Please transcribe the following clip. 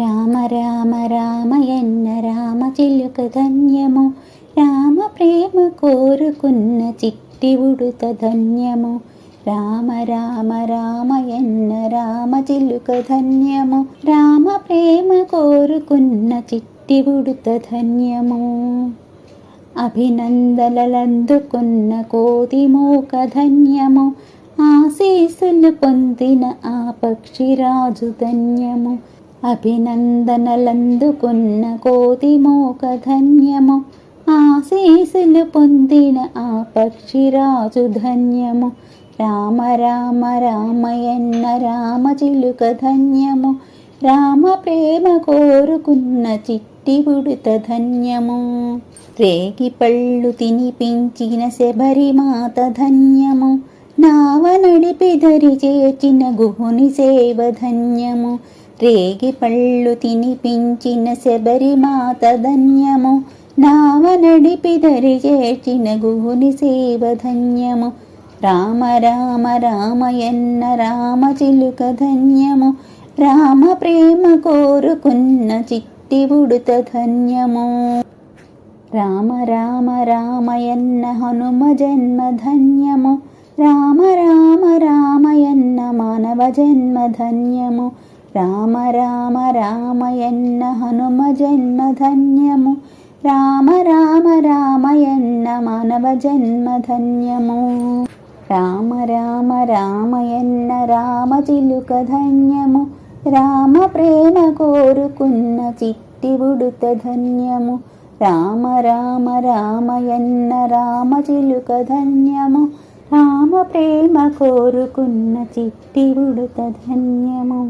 రామ రామ రామయన్న రామ చిలుక ధన్యము. రామ ప్రేమ కోరుకున్న చిట్టి ఉడుత ధన్యము. రామ రామ రామయన్న రామ చిలుక ధన్యము. రామ ప్రేమ కోరుకున్న చిట్టి ఉడుత ధన్యము. అభినందనలందుకున్న కోతి మోక ధన్యము. ఆశీసులు పొందిన ఆ పక్షిరాజు ధన్యము. అభినందనలందుకున్న కోతి మోక ధన్యము ఆశీసులు పొందిన ఆ పక్షిరాజు ధన్యము. రామ రామ రామయన్న రామ చిలుక ధన్యము రామ ప్రేమ కోరుకున్న చిట్టి ఉడుత ధన్యము. రేగి పళ్ళు తినిపించిన శబరిమాత ధన్యము నావ నడిపి ధరి చేర్చిన గుహుని సేవ ధన్యము. రేగి పళ్ళు తినిపించిన శబరిమాత ధన్యము. నావ నడిపి ధరి చేర్చిన గుహుని సేవ ధన్యము. రామ రామ రామయన్న రామ చిలుక ధన్యము. రామ ప్రేమ కోరుకున్న చిట్టి ఉడుత ధన్యము. రామ రామ రామయన్న హనుమ జన్మ ధన్యము. రామ రామ రామయన్న మానవ జన్మ ధన్యము. రామ రామ రామయన్న హనుమ జన్మ ధన్యము. రామ రామ రామయన్న మానవ జన్మ ధన్యము. రామ రామ రామయన్న రామ చిలుక ధన్యము. రామ ప్రేమ కోరుకున్న చిట్టి ఉడుత ధన్యము. రామ రామ రామయన్న రామ చిలుక ధన్యము. ప్రేమ కోరుకున్న చిట్టి ఉడుత ధన్యము.